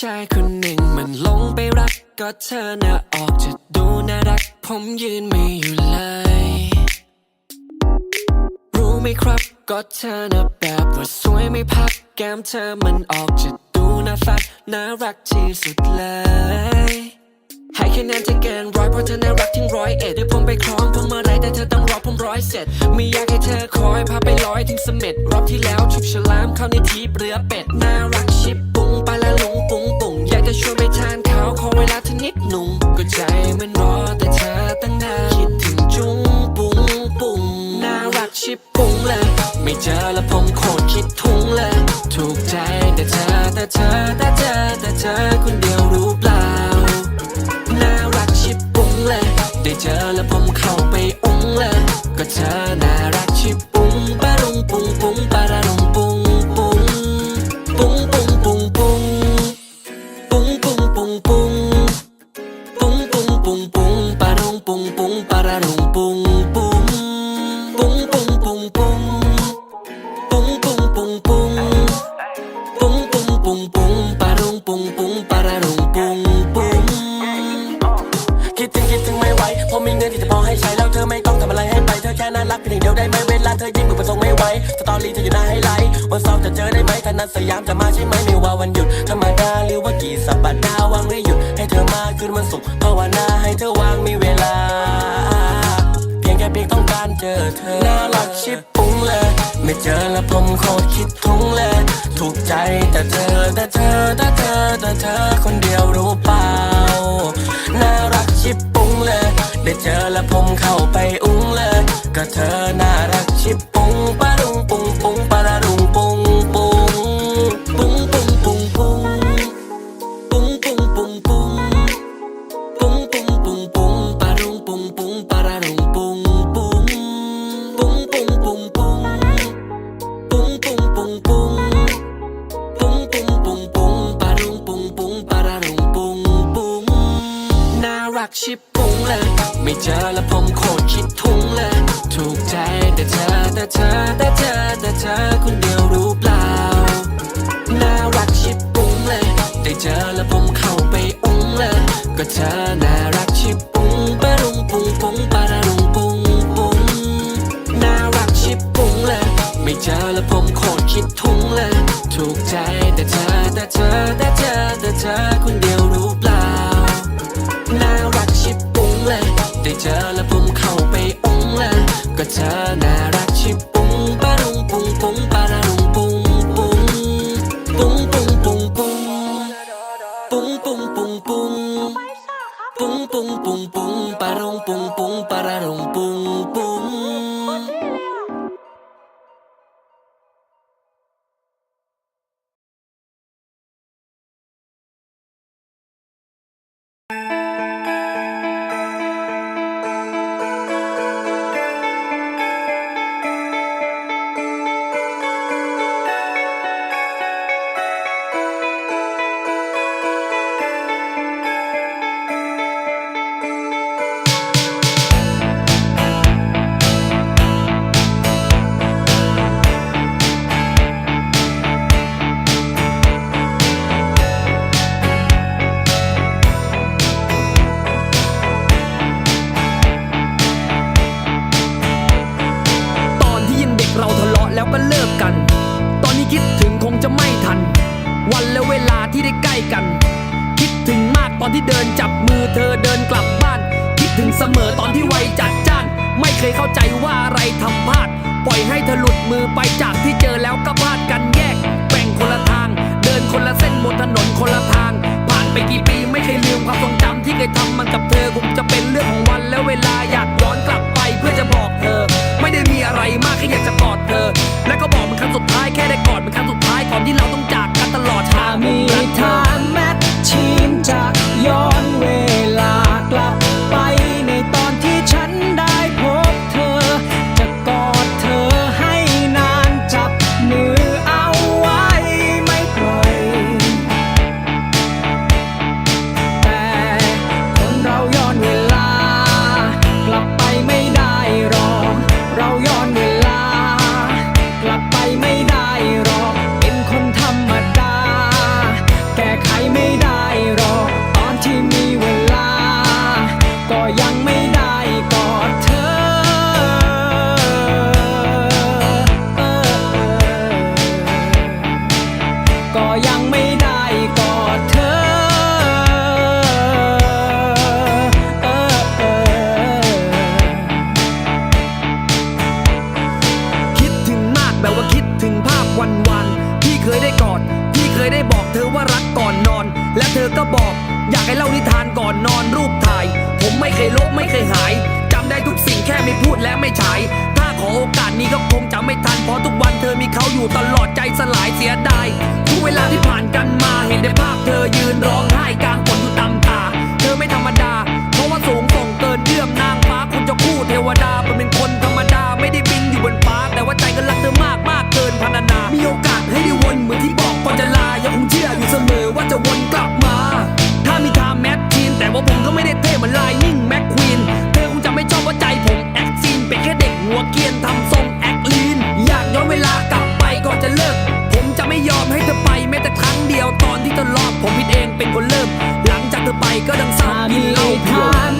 ชายคนหนึ่งมันลงไปรักก็เธอน่ะออกจะดูน่ารัก ผมยืนไม่อยู่เลย รู้ไหมครับก็เธอน่ะแบบว่าสวยไม่พัก แก้มเธอมันออกจะดูน่าฟัดน่ารักที่สุดเลยให้คะแนนจะเกินร้อยเพราะเธอน่ารักทิ้งร้อยเอ็ดเดี๋ยวผมไปคล้องผมเมื่อไรแต่เธอต้องรอผมร้อยเสร็จไม่อยากให้เธอคอยพาไปลอยทิ้งเสม็ดรอบที่แล้วชุบฉลามเข้าในทีเรือเป็ดน่ารักชิบปุ้งไปละลุง ปุ้งปุ้งอยากจะชวนไปทานข้าวขอเวลาเธอนิดหนุ่มก็ใจมันรอแต่เธอตั้งนานคิดถึงจุ้งปุ้งปุ้งน่ารักชิบปุ้งเลย ไม่เจอแล้วผมโคตรคิดทุงเลย ถูกใจแต่เธอแต่เธอแต่เธอแต่เธอคนเดียวรู้เปล่าน่ารักชิบปุ้งเลย ได้เจอแล้วผมเข้าไปอุ้งเลย ก็เธอน่ารัก งปุ้งปุ้งปุ้งปุ้งปุ้งปุ้งปุ้งปารุงปุ้งปุ้งปารารุงปุ้งปุ้งคิดถึงคิดถึงไม่ไหวเพราะมีเงินที่จะพอให้ใช้แล้วเธอไม่ต้องทำอะไรให้ไปเธอแค่น่ารักเพียงเดียวได้ไหมเวลาเธอยิ้มมือประสงค์ไม่ไหวสตอรี่เธออยู่หน้าให้ไลท์วันเสาร์จะเจอได้ไหมถ้านัดสยามจะมาใช่ไหมไม่ว่าวันหยุดธรรมดาหรือว่ากี่สัปดาห์ว่างไม่หยุดให้เธอมาคืนวันศุกร์ภาวนาให้เธอว่างมีเวลา เพียงแค่เพียงต้องการเจอเธอน่ารักชิบ โคตรคิดทุงเลย ถูกใจแต่เธอแต่เธอแต่เธอแต่เธอคนเดียวรู้เปล่า น่ารักชิบปุ้งเลย ได้เจอแล้วผมเข้าไปอุ้งเลย ก็เธอน่ารักชิบปุ้ง เลย ไม่เจอแล้วผมโคตรคิดทุงเลย ถูกใจแต่เธอแต่เธอแต่เธอแต่เธอคนเดียวรู้เปล่า น่ารักชิบปุ้งเลย ได้เจอแล้วผมเข้าไปอุ้งเลย ก็เธอน่ารักชิบปุ้งปะรุงปุ้งปุ้งปะรุงปุ้งปุ้งน่ารักชิบปุ้งเลย ไม่เจอแล้วผมโคตรคิดทุงเลย ถูกใจ เองเป็นคนเริ่ม หลังจากเธอไปก็ดังเศร้าถ้ากิมีนเหล้าเพียว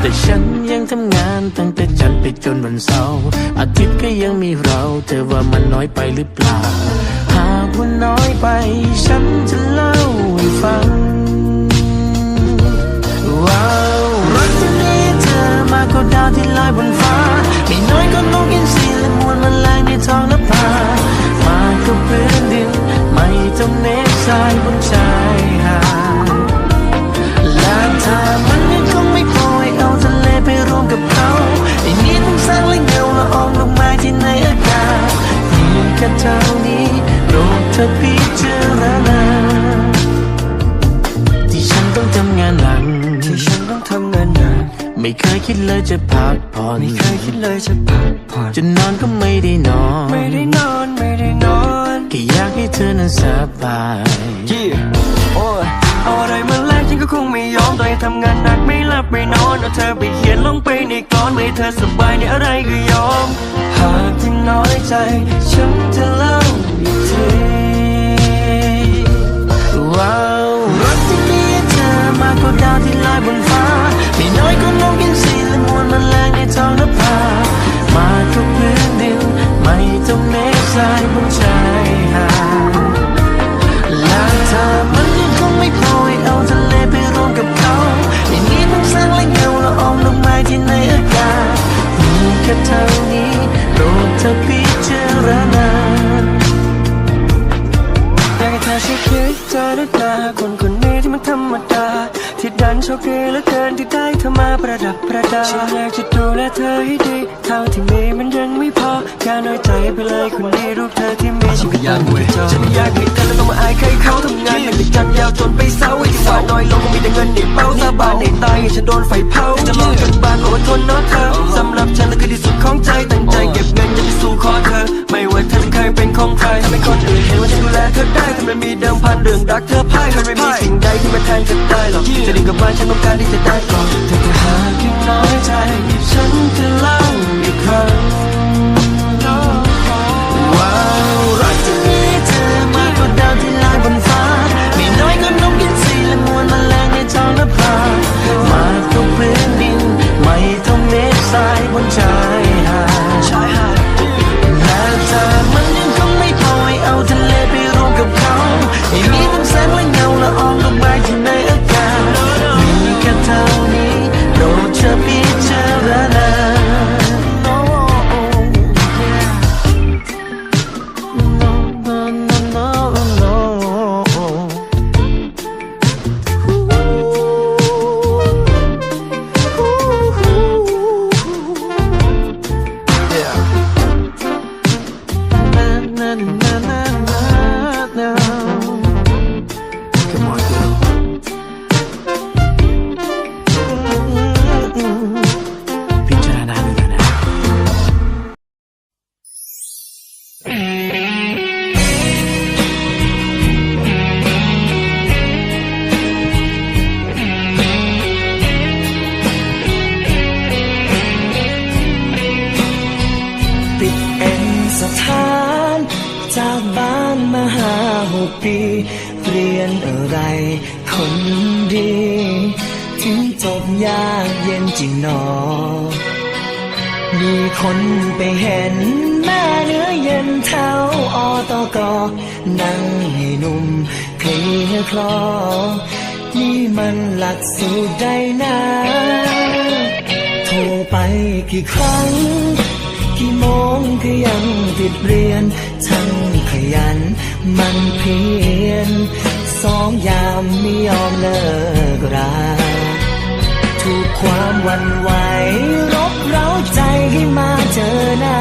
แต่ฉันยังทำงานตั้งแต่จันทร์ไปจนวันเสาร์อาทิตย์ก็ยังมีเรา เธอว่ามันน้อยไปหรือเปล่า หากว่าน้อยไป ฉันจะเล่าให้ฟังว้าวรักที่มีเธอมากกว่าดาวที่ลอยบนฟ้าไม่น้อยก็นกอินทรีและมวลมันแมลงในท้องนภามากกว่าพื้นดิน ไม่ต้องเมฆทรายบนชายหาดและถ้ามันยัง ไปรวมกับเขาไอ้นี้ต้องสร้างและเงาละอองลงมาที่ในอากาศเพียงแค่เท่านี้โปรดเธอพิจารณาที่ฉันต้องทำงานหนักที่ฉันต้องทำงานหนักไม่เคยคิดเลยจะพักผ่อนไม่เคยคิดเลยจะพักผ่อนจะนอนก็ไม่ได้นอน ไม่ได้นอนไม่ได้นอนแค่อยากให้เธอนั้นสบายยี่โอ้ยเอาอะไรมาแลกฉันก็คงไม่ยอมตัวเองทำงานหนักไม่ห ลับไม่นอนเอาเธอไปเขียนลงไปในกลอนไม่เธอสบายในอะไรก็ยอม หากที่น้อยใจ ฉันจะเล่าอีกทีว้าวรักที่มีเธอมากกว่าดาวที่ลอยบนฟ้า ไม่น้อยก็นกอินทรีและมวลแมลงในท้องนภามากกว่พื้นดินไม่ต้องเมฆทรายบนชา ค่เท่านี้โปรดเพิจารณาอยากให้เธอช่วยคิดเจอหน้าตาคนคนนี้ที่มันธรรมดาที่ดันโชคดีเหละเกินที่ได้ เธอมาประดับประดาฉันอยากจะดูแลเธอให้ดีเท่าที่มีมันยังไม่พออย่าน้อยใจไปเลยคนนี้รูปเธอที่มีฉันก็ยังไม่จอฉันอยากให้เธอแล้วต้องมาอายใครเขาทำงานหนักติดกันยาวจนไปเศร้าไอ้ที่ว่าน้อยลงก็มีแต่เงินในเป้าสาบานในตายให้ฉันโดนไฟเผาจะลองจนบานอดทนเนาะเธอสำหรับฉันแล้วคือที่สุดของใจตั้งใจเก็บเงินจะไปสู่ขอเธอ ไม่ว่าเธอจะเคยเป็นของใครทำให้คนอื่นเห็นว่าฉันดูแล เธอได้ทำไมมีเดิมพันเรื่องรักเธอพ่ายมันไม่มีสิ่งใดที่มาแทนเธอได้หรอกจะดีกับบ้านฉันต้องการที่จะได้ก่อนเธอจะหาแค่น้อยใจฉันจะเล่า ห้าหกปี เรียนอะไรคนดี ถึงจบยากเย็นจริงหนอ มีคนไปเห็นแม่เนื้อเย็นเท้าออตกอนั่งให้นุ่มเคลียคลอ นี่มันหลักสูตรใดนะโทรไปกี่ครั้ง กี่โมงก็ยังติดเรียนช่างขยัน มันเพียรสองยามไม่ยอมเลิกราถูกความวันไหวรบเร้าใจให้มาเจอหน้า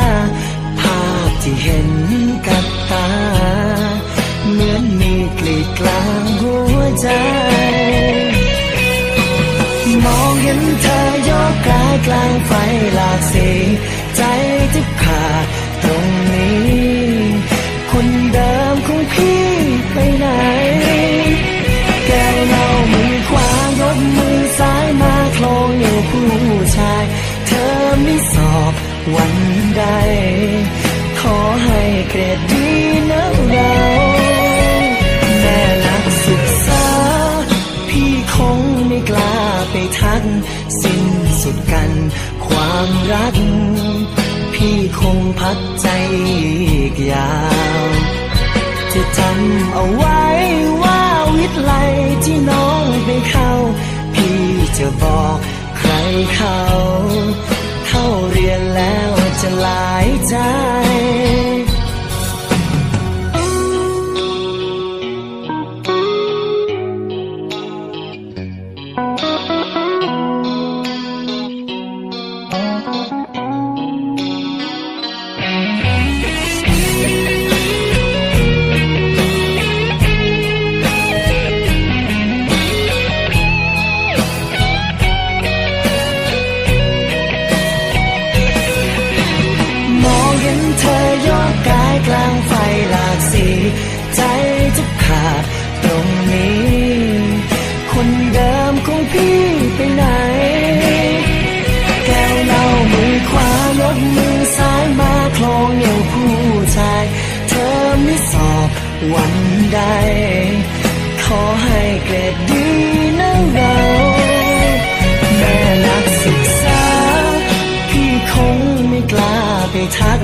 ภาพที่เห็นกับตา เหมือนมีกลีกลางหัวใจ มองเห็นเธอยกกายกลางไฟหลากสี กใจอีกยาวจะจำเอาไว้ว่าวิทย์ไลที่น้องไปเข้า พี่จะบอกใครเขา เข้าเรียนแล้วจะหลายใจ ขาดตรงนี้ คนเดิมของพี่ไปไหน แก้วเหล้ามือขวายกมือซ้ายมาคลอย่างผู้ชาย เธอไม่สอบวันใด ขอให้เกรดดีนะเราแม่นักศึกษา พี่คงไม่กล้าไปทัก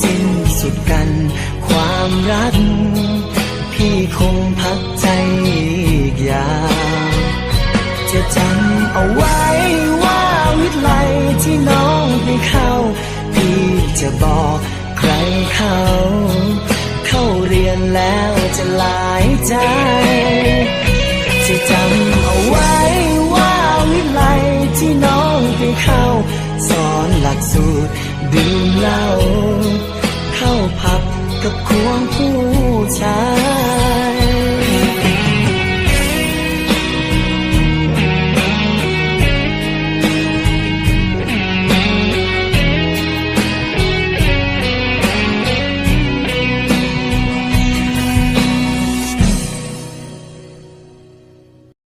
สิ้นสุดกันความรัก คงพักใจอีกยาวจะจำเอาไว้ว่าวิทไลที่น้องไปเข้า พี่จะบอกใครเขา เข้าเรียนแล้วจะหลายใจ จะจำเอาไว้ว่าวิทไลที่น้องไปเข้า สอนหลักสูตรดื่มเหล้าเข้าพับกับควงผู้ชาย